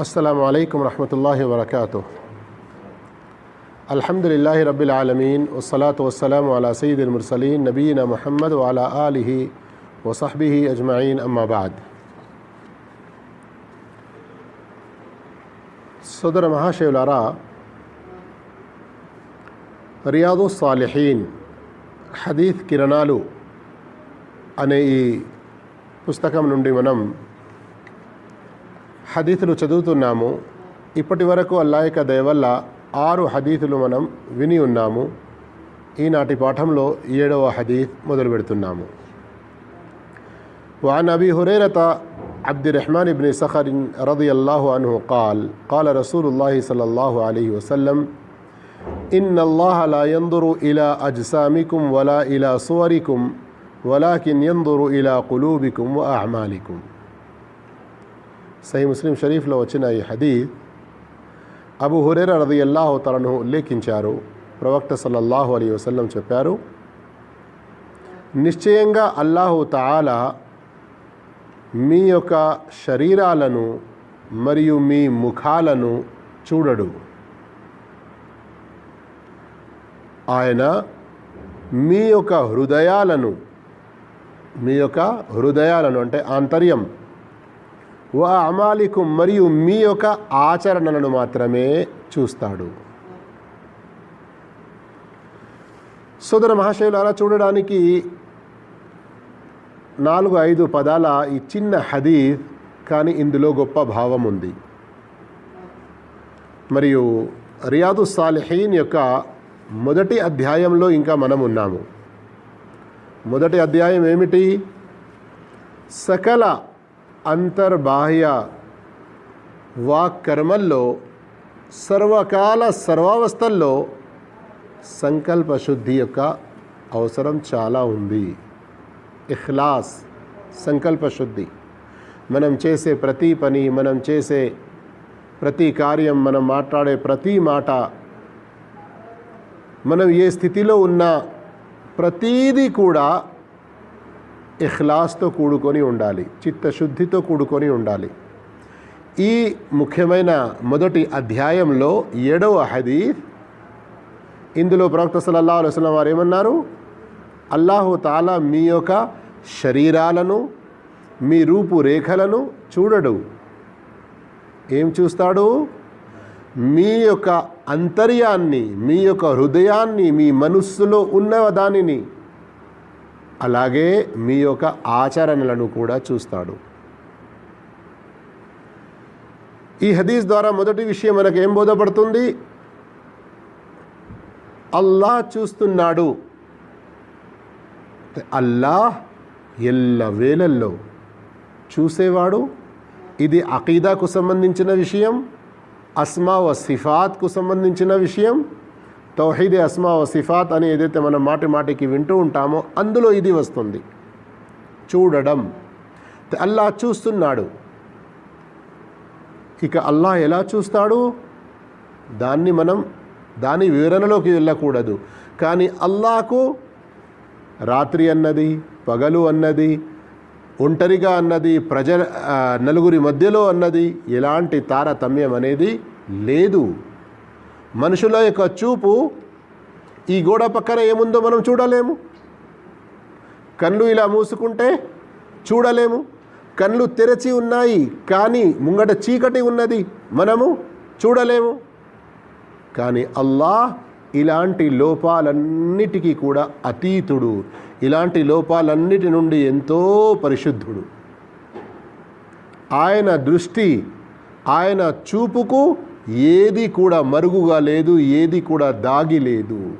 السلام عليكم ورحمة الله وبركاته الحمد لله رب العالمين والصلاة والسلام على سيد المرسلين نبينا محمد وعلى آله وصحبه أجمعين أما بعد సోదర మహాశివులారా రియాదు సాలిహీన్ హదీఫ్ కిరణాలు అనే ఈ పుస్తకం నుండి మనం హదీతులు చదువుతున్నాము ఇప్పటి వరకు అల్లా యొక్క దయ వల్ల ఆరు హదీతులు మనం విని ఉన్నాము ఈనాటి పాఠంలో ఏడవ హదీత్ మొదలు పెడుతున్నాము وعن أبي هريرة عبد الرحمن بن سخر رضي الله عنه قال قال رسول الله صلى الله عليه وسلم إن الله لا ينظر إلى أجسامكم ولا إلى صوركم ولكن ينظر إلى قلوبكم وأعمالكم సహీ ముస్లిం షరీఫ్లో వచ్చిన ఈ హదీద్ అబు హురేర రది అల్లాహు తలను ఉల్లేఖించారు. ప్రవక్త సల్లల్లాహు అలీ వసల్లం చెప్పారు నిశ్చయంగా అల్లాహు తాలా మీ యొక్క శరీరాలను మరియు మీ ముఖాలను చూడడు. ఆయన మీ యొక్క హృదయాలను మీ యొక్క హృదయాలను అంటే ఆంతర్యం వ అమాలికు మరియు మీ యొక్క ఆచరణలను మాత్రమే చూస్తాడు. సోదర అలా చూడడానికి నాలుగు ఐదు పదాల ఈ చిన్న హదీద్ కానీ ఇందులో గొప్ప భావం ఉంది. మరియు రియాదు సాలిహీన్ యొక్క మొదటి అధ్యాయంలో ఇంకా మనం ఉన్నాము. మొదటి అధ్యాయం ఏమిటి? సకల అంతర్బాహ్య వాక్కర్మల్లో సర్వకాల సర్వావస్థల్లో సంకల్ప శుద్ధి యొక్క అవసరం చాలా ఉంది. ఇఖ్లాస్ సంకల్ప శుద్ధి. మనం చేసే ప్రతి పని మనం చేసే ప్రతి కార్యం మనం మాట్లాడే ప్రతి మాట మనం ఏ స్థితిలో ఉన్నా ప్రతీదీ కూడా ఇఖ్లాస్తో కూడుకొని ఉండాలి చిత్తశుద్ధితో కూడుకొని ఉండాలి. ఈ ముఖ్యమైన మొదటి అధ్యాయంలో ఏడవ హదీఫ్ ఇందులో ప్రవక్త సల్లల్లా అలుస్లం వారు ఏమన్నారు? అల్లాహు తాలా మీ యొక్క శరీరాలను మీ రూపురేఖలను చూడడు. ఏం చూస్తాడు? మీ యొక్క అంతర్యాన్ని మీ యొక్క హృదయాన్ని మీ మనస్సులో ఉన్న దానిని అలాగే మీ యొక్క ఆచరణలను కూడా చూస్తాడు. ఈ హదీస్ ద్వారా మొదటి విషయం మనకు ఏం బోధపడుతుంది? అల్లాహ్ చూస్తున్నాడు. అల్లాహ్ ఎల్ల వేలల్లో చూసేవాడు. ఇది అకీదాకు సంబంధించిన విషయం అస్మా వ సిఫాత్కు సంబంధించిన విషయం తౌహీద్ అస్మా సిఫాత్ అని ఏదైతే మనం మాటి మాటికి వింటూ ఉంటామో అందులో ఇది వస్తుంది. చూడడం. అల్లాహ్ చూస్తున్నాడు. ఇక అల్లాహ్ ఎలా చూస్తాడు? దాన్ని మనం దాని వివరణలోకి వెళ్ళకూడదు. కానీ అల్లాకు రాత్రి అన్నది పగలు అన్నది ఒంటరిగా అన్నది ప్రజ నలుగురి మధ్యలో అన్నది ఎలాంటి తారతమ్యం అనేది లేదు. మనుషుల యొక్క చూపు ఈ గోడ పక్కన ఏముందో మనం చూడలేము. కళ్ళు ఇలా మూసుకుంటే చూడలేము. కళ్ళు తెరచి ఉన్నాయి కానీ ముంగట చీకటి ఉన్నది మనము చూడలేము. కానీ అల్లాహ్ ఇలాంటి లోపాలన్నిటికీ కూడా అతీతుడు. ఇలాంటి లోపాలన్నిటి నుండి ఎంతో పరిశుద్ధుడు. ఆయన దృష్టి ఆయన చూపుకు ఏది కూడా మరుగుగా లేదు ఏది కూడా దాగి లేదు.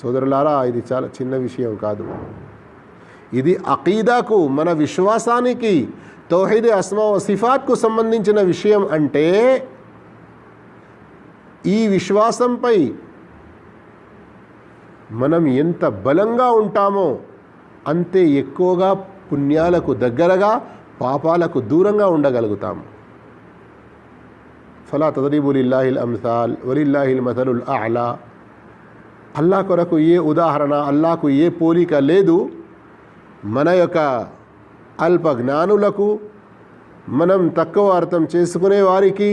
సోదరులారా ఇది చాలా చిన్న విషయం కాదు. ఇది అకీదాకు మన విశ్వాసానికి తౌహీద్ అస్మా సిఫాత్కు సంబంధించిన విషయం అంటే ఈ విశ్వాసంపై మనం ఎంత బలంగా ఉంటామో అంతే ఎక్కువగా పుణ్యాలకు దగ్గరగా పాపాలకు దూరంగా ఉండగలుగుతాము. ఫలా తదరీబులిల్లాహిల్ అంసాల్ వలిల్లాహిల్ మసలుల్ అలా అల్లా కొరకు ఏ ఉదాహరణ అల్లాకు ఏ పోలిక లేదు మన యొక్క అల్ప జ్ఞానులకు మనం తక్కువ అర్థం చేసుకునే వారికి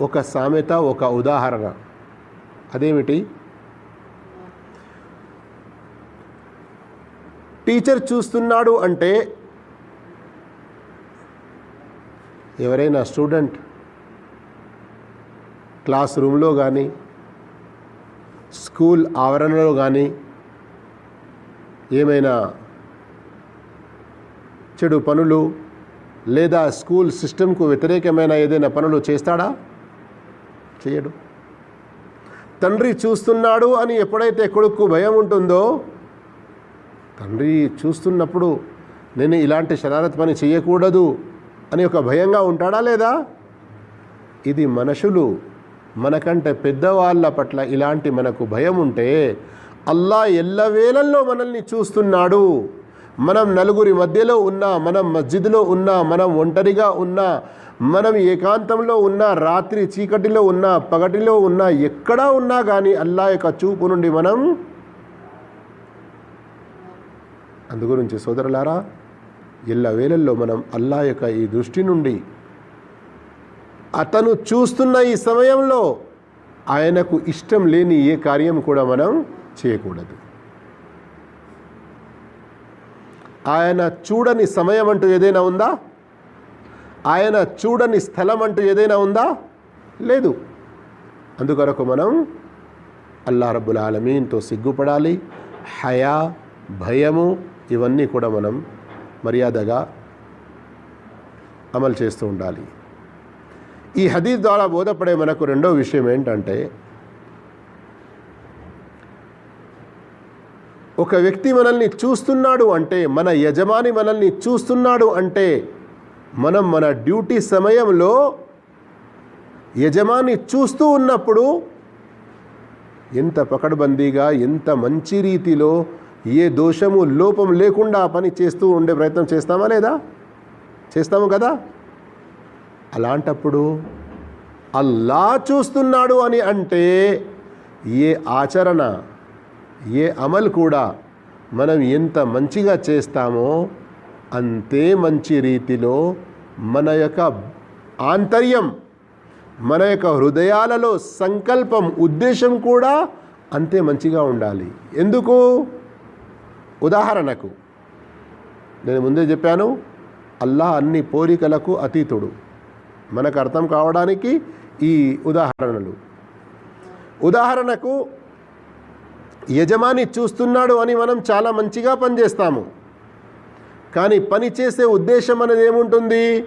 ఒక సామెత ఒక ఉదాహరణ అదేమిటి టీచర్ చూస్తున్నాడు అంటే ఎవరైనా స్టూడెంట్ క్లాస్ రూమ్లో కానీ స్కూల్ ఆవరణలో కానీ ఏమైనా చెడు పనులు లేదా స్కూల్ సిస్టమ్కు వ్యతిరేకమైన ఏదైనా పనులు చేస్తాడా? చేయడు. తండ్రి చూస్తున్నాడు అని ఎప్పుడైతే కొడుకు భయం ఉంటుందో తండ్రి చూస్తున్నప్పుడు నేను ఇలాంటి శరారత్ పని చేయకూడదు అని ఒక భయంగా ఉంటాడా లేదా? ఇది మనుషులు మనకంటే పెద్దవాళ్ళ పట్ల ఇలాంటి మనకు భయం ఉంటే అల్లా ఎల్లవేళల్లో మనల్ని చూస్తున్నాడు. మనం నలుగురి మధ్యలో ఉన్నా మనం మస్జిద్లో ఉన్నా మనం ఒంటరిగా ఉన్నా మనం ఏకాంతంలో ఉన్నా రాత్రి చీకటిలో ఉన్నా పగటిలో ఉన్నా ఎక్కడా ఉన్నా కానీ అల్లా యొక్క చూపు నుండి మనం అందుగురించి సోదరులారా ఎల్ల వేళల్లో మనం అల్లా యొక్క ఈ దృష్టి నుండి అతను చూస్తున్న ఈ సమయంలో ఆయనకు ఇష్టం లేని ఏ కార్యం కూడా మనం చేయకూడదు. ఆయన చూడని సమయం అంటూ ఏదైనా ఉందా? ఆయన చూడని స్థలం అంటూ ఏదైనా ఉందా? లేదు. అందుకొరకు మనం అల్లా రబ్బుల్ ఆలమీన్తో సిగ్గుపడాలి. హయా భయము ఇవన్నీ కూడా మనం మర్యాదగా అమలు చేస్తూ ఉండాలి. ఈ హదీద్ ద్వారా బోధపడే మనకు రెండో విషయం ఏంటంటే ఒక వ్యక్తి మనల్ని చూస్తున్నాడు అంటే మన యజమాని మనల్ని చూస్తున్నాడు అంటే మనం మన డ్యూటీ సమయంలో యజమాని చూస్తూ ఉన్నప్పుడు ఎంత పకడ్బందీగా ఎంత మంచి రీతిలో ఏ దోషము లోపం లేకుండా పని చేస్తూ ఉండే ప్రయత్నం చేస్తామా లేదా? చేస్తాము కదా? అలాంటప్పుడు అల్లా చూస్తున్నాడు అని అంటే ఏ ఆచరణ ఏ అమల్ కూడా మనం ఎంత మంచిగా చేస్తామో అంతే మంచి రీతిలో మన యొక్క ఆంతర్యం మన యొక్క హృదయాలలో సంకల్పం ఉద్దేశం కూడా అంతే మంచిగా ఉండాలి. ఎందుకు? ఉదాహరణకు నేను ముందే చెప్పాను అల్లా అన్ని పోలికలకు అతీతుడు. మనకు అర్థం కావడానికి ఈ ఉదాహరణలు. ఉదాహరణకు యజమాని చూస్తున్నాడు అని మనం చాలా మంచిగా పనిచేస్తాము. కానీ పని చేసే ఉద్దేశం అనేది ఏముంటుంది?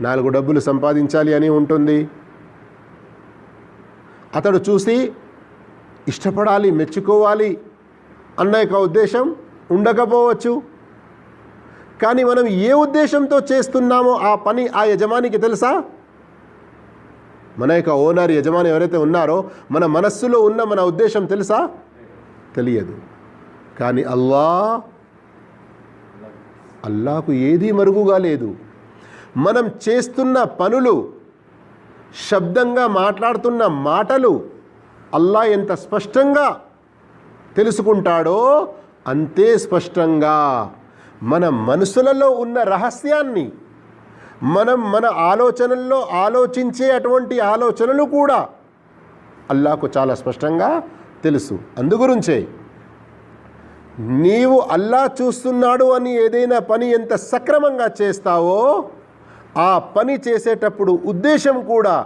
నాలుగు డబ్బులు సంపాదించాలి అని ఉంటుంది. అతడు చూసి ఇష్టపడాలి మెచ్చుకోవాలి అన్న యొక్క ఉద్దేశం ఉండకపోవచ్చు. కానీ మనం ఏ ఉద్దేశంతో చేస్తున్నామో ఆ పని ఆ యజమానికి తెలుసా? మన యొక్క ఓనర్ యజమాని ఎవరైతే ఉన్నారో మన మనస్సులో ఉన్న మన ఉద్దేశం తెలుసా? తెలియదు. కానీ అల్లా అల్లాకు ఏదీ మరుగుగా లేదు. మనం చేస్తున్న పనులు శబ్దంగా మాట్లాడుతున్న మాటలు అల్లా ఎంత స్పష్టంగా తెలుసుకుంటాడో అంతే స్పష్టంగా. మన మనసులలో ఉన్న రహస్యాన్ని మనం మన ఆలోచనల్లో ఆలోచించే అటువంటి ఆలోచనలు కూడా అల్లాకు చాలా స్పష్టంగా తెలుసు. అందుగురించే నీవు అల్లా చూస్తున్నాడు అని ఏదైనా పని ఎంత సక్రమంగా చేస్తావో ఆ పని చేసేటప్పుడు ఉద్దేశం కూడా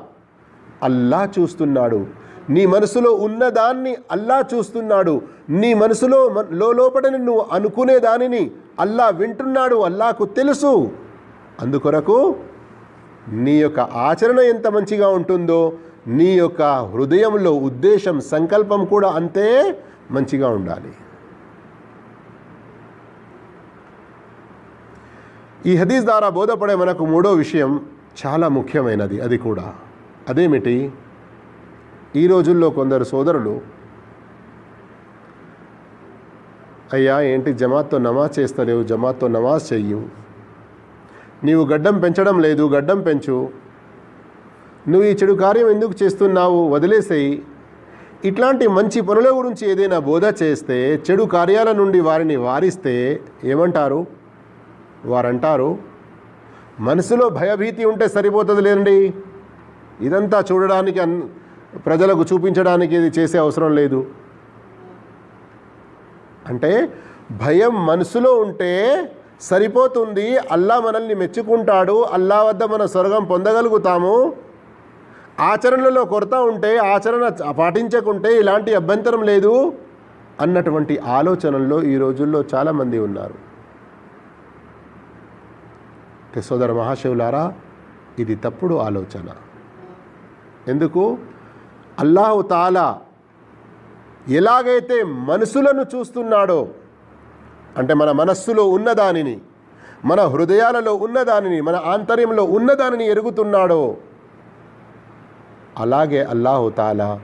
అల్లా చూస్తున్నాడు. నీ మనసులో ఉన్నదాన్ని అల్లా చూస్తున్నాడు. నీ మనసులో లోపలని నువ్వు అనుకునే దానిని అల్లా వింటున్నాడు అల్లాకు తెలుసు. అందుకొరకు నీ యొక్క ఆచరణ ఎంత మంచిగా ఉంటుందో నీ యొక్క హృదయంలో ఉద్దేశం సంకల్పం కూడా అంతే మంచిగా ఉండాలి. ఈ హదీస్ ద్వారా బోధపడే మనకు మూడో విషయం చాలా ముఖ్యమైనది అది కూడా. అదేమిటి? ఈ రోజుల్లో కొందరు సోదరులు అయ్యా ఏంటి జమాత్తో నమాజ్ చేస్తలేవు జమాత్తో నమాజ్ చెయ్యు. నీవు గడ్డం పెంచడం లేదు గడ్డం పెంచు. నువ్వు ఈ చెడు కార్యం ఎందుకు చేస్తున్నావు? వదిలేసేయి. ఇట్లాంటి మంచి పనుల గురించి ఏదైనా బోధ చేస్తే చెడు కార్యాల నుండి వారిని వారిస్తే ఏమంటారు? వారంటారు మనసులో భయభీతి ఉంటే సరిపోతుంది లేండి. ఇదంతా చూడడానికి అన్ ప్రజలకు చూపించడానికి ఇది చేసే అవసరం లేదు. అంటే భయం మనసులో ఉంటే సరిపోతుంది. అల్లా మనల్ని మెచ్చుకుంటాడు. అల్లా వద్ద మన స్వర్గం పొందగలుగుతాము. ఆచరణలో కొరత ఉంటే ఆచరణ పాటించకుంటే ఇలాంటి అభ్యంతరం లేదు అన్నటువంటి ఆలోచనల్లో ఈ రోజుల్లో చాలామంది ఉన్నారు. సోదర మహాశివులారా ఇది తప్పుడు ఆలోచన. ఎందుకు? అల్లాహు తాలా ఎలాగైతే మనసులను చూస్తున్నాడో అంటే మన మనస్సులో ఉన్నదానిని మన హృదయాలలో ఉన్నదానిని మన ఆంతర్యంలో ఉన్నదానిని ఎరుగుతున్నాడో అలాగే అల్లాహు తాలా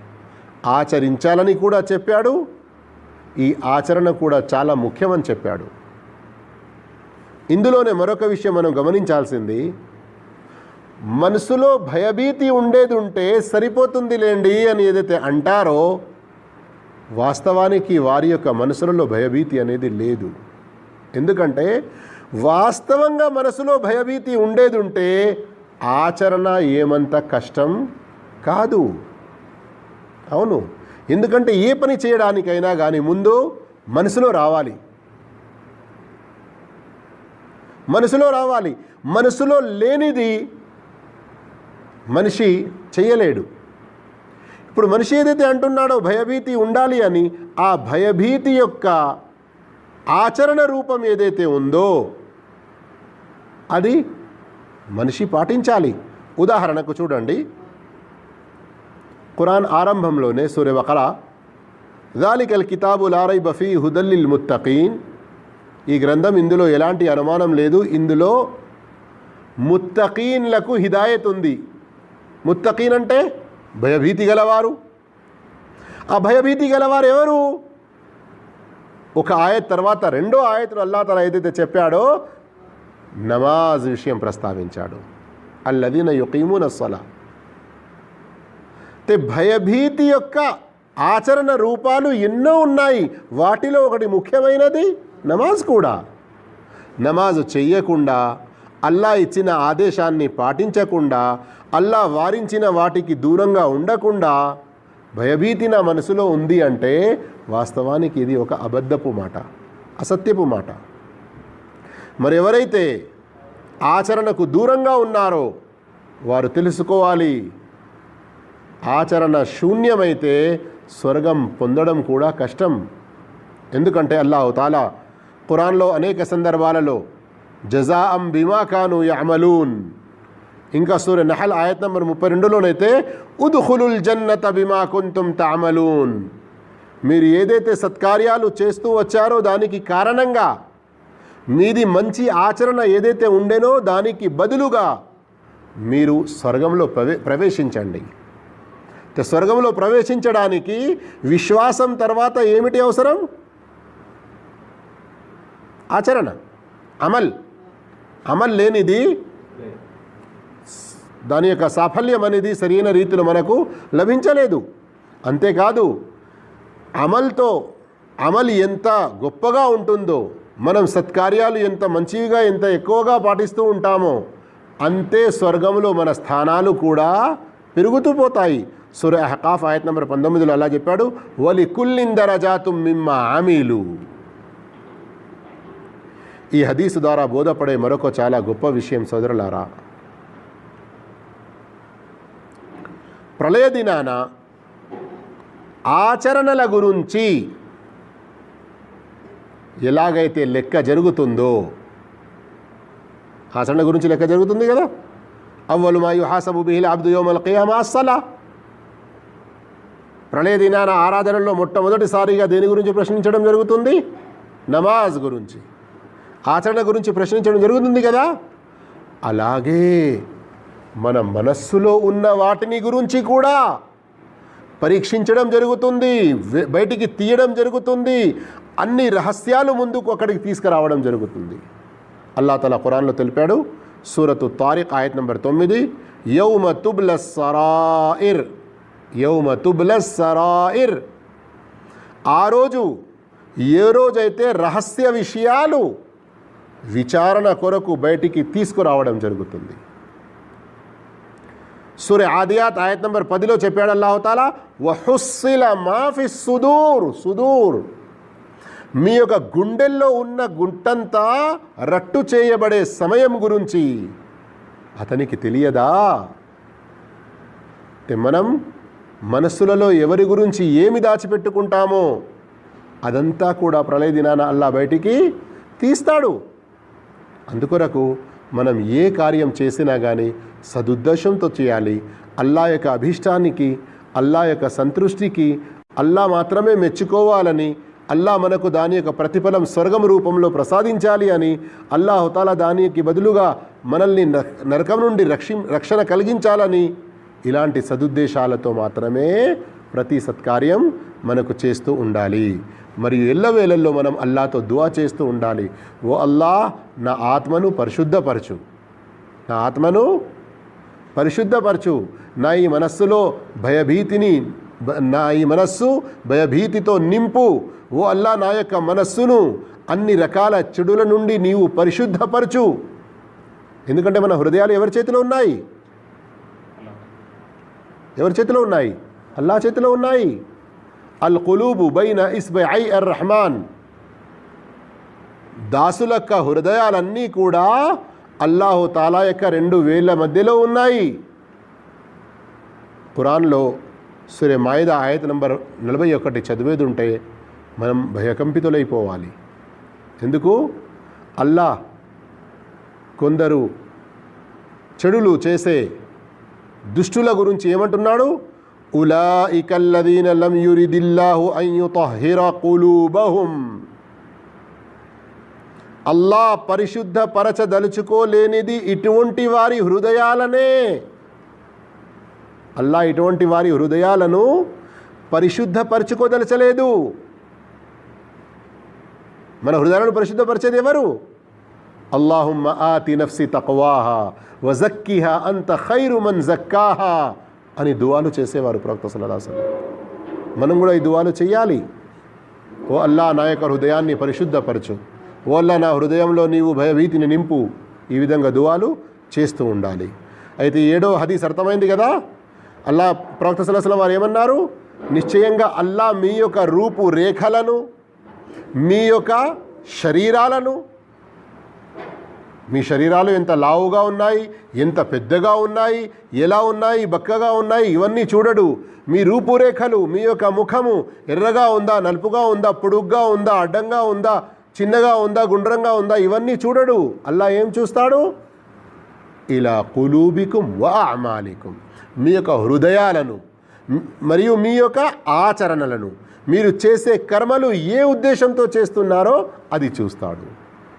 ఆచరించాలని కూడా చెప్పాడు. ఈ ఆచరణ కూడా చాలా ముఖ్యమని చెప్పాడు. ఇందులోనే మరొక విషయం మనం గమనించాల్సింది మనసులో భయభీతి ఉండేది ఉంటే సరిపోతుంది లేండి అని ఏదైతే అంటారో వాస్తవానికి వారి యొక్క మనసులలో భయభీతి అనేది లేదు. ఎందుకంటే వాస్తవంగా మనసులో భయభీతి ఉండేది ఉంటే ఆచరణ ఏమంత కష్టం కాదు. అవును. ఎందుకంటే ఏ పని చేయడానికైనా కానీ ముందు మనసులో రావాలి. మనసులో రావాలి. మనసులో లేనిది మనిషి చేయలేడు. ఇప్పుడు మనిషి ఏదైతే అంటున్నాడో భయభీతి ఉండాలి అని ఆ భయభీతి యొక్క ఆచరణ రూపం ఏదైతే ఉందో అది మనిషి పాటించాలి. ఉదాహరణకు చూడండి. ఖురాన్ ఆరంభంలోనే సూర్య వకల దాలికల్ కితాబు లారై బఫీ హుదల్లిల్ ముత్తకీన్ ఈ గ్రంథం ఇందులో ఎలాంటి అనుమానం లేదు. ఇందులో ముత్తకీన్లకు హిదాయత్ ఉంది. ముత్తకీన్ అంటే భయభీతి గలవారు. ఆ భయభీతి గలవారు ఎవరు ఒక ఆయత్ తర్వాత రెండో ఆయతులు అల్లా తల ఏదైతే చెప్పాడో నమాజ్ విషయం ప్రస్తావించాడు. అల్లదీన యుకీమున సలా. అంటే భయభీతి యొక్క ఆచరణ రూపాలు ఎన్నో ఉన్నాయి. వాటిలో ఒకటి ముఖ్యమైనది నమాజ్ కూడా. నమాజ్ చెయ్యకుండా అల్లా ఇచ్చిన ఆదేశాన్ని పాటించకుండా అల్లా వారించిన వాటికి దూరంగా ఉండకుండా భయభీతి నా మనసులో ఉంది అంటే వాస్తవానికి ఇది ఒక అబద్ధపు మాట అసత్యపు మాట. మరెవరైతే ఆచరణకు దూరంగా ఉన్నారో వారు తెలుసుకోవాలి. ఆచరణ శూన్యమైతే స్వర్గం పొందడం కూడా కష్టం. ఎందుకంటే అల్లాహు అవుతాలా ఖురాన్లో అనేక సందర్భాలలో జజాఅం బిమా కాను యమలూన్ ఇంకా సూర్య నహల్ ఆయత్ నంబర్ ముప్పై రెండులోనైతే ఉద్హులుల్ జన్నత బిమా కుంతుం తామలూన్ మీరు ఏదైతే సత్కార్యాలు చేస్తూ వచ్చారో దానికి కారణంగా మీది మంచి ఆచరణ ఏదైతే ఉండేనో దానికి బదులుగా మీరు స్వర్గంలో ప్రవే ప్రవేశించండి. స్వర్గంలో ప్రవేశించడానికి విశ్వాసం తర్వాత ఏమిటి అవసరం? ఆచరణ అమల్. అమల్ లేనిది దాని యొక్క సాఫల్యం అనేది సరైన రీతిలో మనకు లభించలేదు. అంతేకాదు అమల్తో అమలు ఎంత గొప్పగా ఉంటుందో మనం సత్కార్యాలు ఎంత మంచిగా ఎంత ఎక్కువగా పాటిస్తూ ఉంటామో అంతే స్వర్గంలో మన స్థానాలు కూడా పెరుగుతూ పోతాయి. సుర హకాఫ్ ఆయత్ నంబర్ పంతొమ్మిదిలో అలా చెప్పాడు వలి కుల్లిందరజాతు మిమ్మ ఆమీలు. ఈ హదీసు ద్వారా బోధపడే మరొక చాలా గొప్ప విషయం సోదరులారా. ప్రళయ దినాన ఆచరణల గురించి ఎలాగైతే లెక్క జరుగుతుందో ఆచరణ గురించి లెక్క జరుగుతుంది కదా? అవ్వలు మా యుహాసబు బిహిల్ అబ్దు యోమల్ కియామా అస్సలా. ప్రళయ దినాన ఆరాధనలో మొట్టమొదటిసారిగా దేని గురించి ప్రశ్నించడం జరుగుతుంది? నమాజ్ గురించి. ఆచరణ గురించి ప్రశ్నించడం జరుగుతుంది కదా? అలాగే మన మనస్సులో ఉన్న వాటిని గురించి కూడా పరీక్షించడం జరుగుతుంది బయటికి తీయడం జరుగుతుంది అన్ని రహస్యాలు ముందుకు అక్కడికి తీసుకురావడం జరుగుతుంది. అల్లా తల ఖురాన్లో తెలిపాడు సూరతు తారిక్ ఆయత్ నంబర్ తొమ్మిది యౌమ తుబ్ల సరాయిర్ యౌమ తుబ్ల సరాయిర్. ఆ రోజు ఏ రోజైతే రహస్య విషయాలు విచారణ కొరకు బయటికి తీసుకురావడం జరుగుతుంది. సూర్య ఆదియాత్ ఆయత్ నంబర్ పదిలో చెప్పాడు అల్లాహతాలా వహుస్సిల మాఫి సుదూర్ సుదూర్. మీ యొక్క గుండెల్లో ఉన్న గుంటంతా రట్టు చేయబడే సమయం గురించి అతనికి తెలియదా? మనం మనస్సులలో ఎవరి గురించి ఏమి దాచిపెట్టుకుంటామో అదంతా కూడా ప్రళయ దినాన అల్లా బయటికి తీస్తాడు. అందుకొరకు మనం ఏ కార్యం చేసినా కానీ సదుద్దేశంతో చేయాలి. అల్లా యొక్క అభిష్టానికి అల్లా యొక్క సంతృష్టికి అల్లా మాత్రమే మెచ్చుకోవాలని అల్లా మనకు దాని యొక్క ప్రతిఫలం స్వర్గం రూపంలో ప్రసాదించాలి అని అల్లాహుతాల దానికి బదులుగా మనల్ని న- నరకం నుండి రక్షి రక్షణ కలిగించాలని ఇలాంటి సదుద్దేశాలతో మాత్రమే ప్రతి సత్కార్యం మనకు చేస్తూ ఉండాలి. మరియు ఎల్లవేళల్లో మనం అల్లాతో దువా చేస్తూ ఉండాలి. ఓ అల్లా నా ఆత్మను పరిశుద్ధపరచు. నా ఆత్మను పరిశుద్ధపరచు. నా ఈ మనస్సులో భయభీతిని నా ఈ మనస్సు భయభీతితో నింపు. ఓ అల్లా నా యొక్క మనస్సును అన్ని రకాల చెడుల నుండి నీవు పరిశుద్ధపరచు. ఎందుకంటే మన హృదయాలు ఎవరి చేతిలో ఉన్నాయి? ఎవరి చేతిలో ఉన్నాయి? అల్లా చేతిలో ఉన్నాయి. అల్ కులూబు బైన ఇస్బై ఐ అర్ రహమాన్ దాసుల యొక్క హృదయాలన్నీ కూడా అల్లాహు తాలా యొక్క రెండు వేళ్ళ మధ్యలో ఉన్నాయి. ఖురాన్లో సూర్య మాయిద ఆయత నంబర్ నలభై ఒకటి చదివేది ఉంటే మనం భయకంపితులైపోవాలి. ఎందుకు? అల్లా కొందరు చెడులు చేసే దుష్టుల గురించి ఏమంటున్నాడు? ఉలాయికల్లదీన లం యురిదిల్లాహు అన్ యుతహిర కులూబహుం అల్లా పరిశుద్ధ పరచదలుచుకోలేనిది ఇటువంటి వారి హృదయాలనే. అల్లా ఇటువంటి వారి హృదయాలను పరిశుద్ధపరచుకోదలచలేదు. మన హృదయాలను పరిశుద్ధపరిచేది ఎవరు? అల్లాహుమ్మ ఆతి నఫ్సి తక్వాహా వజక్కిహా అంత ఖైరు మన్ జక్కాహా అని దువాలు చేసేవారు ప్రవక్త సల్లాసం మనం కూడా ఈ దువాలు చేయాలి ఓ అల్లా నా యొక్క హృదయాన్ని పరిశుద్ధపరచు. ఓ అల్లా నా హృదయంలో నీవు భయభీతిని నింపు. ఈ విధంగా దువాలు చేస్తూ ఉండాలి. అయితే ఏడో హదీస్ అర్థమైంది కదా? అల్లా ప్రవక్త సలహం వారు ఏమన్నారు? నిశ్చయంగా అల్లా మీ యొక్క రూపు రేఖలను మీ యొక్క శరీరాలను మీ శరీరాలు ఎంత లావుగా ఉన్నాయి ఎంత పెద్దగా ఉన్నాయి ఎలా ఉన్నాయి బక్కగా ఉన్నాయి ఇవన్నీ చూడడు. మీ రూపురేఖలు మీ యొక్క ముఖము ఎర్రగా ఉందా నలుపుగా ఉందా పొడుగ్గా ఉందా అడ్డంగా ఉందా చిన్నగా ఉందా గుండ్రంగా ఉందా ఇవన్నీ చూడడు. అల్లా ఏం చూస్తాడు? ఇలా కులూబికుం వా అమాలికుం. మీ యొక్క హృదయాలను మరియు మీ యొక్క ఆచరణలను మీరు చేసే కర్మలు ఏ ఉద్దేశంతో చేస్తున్నారో అది చూస్తాడు.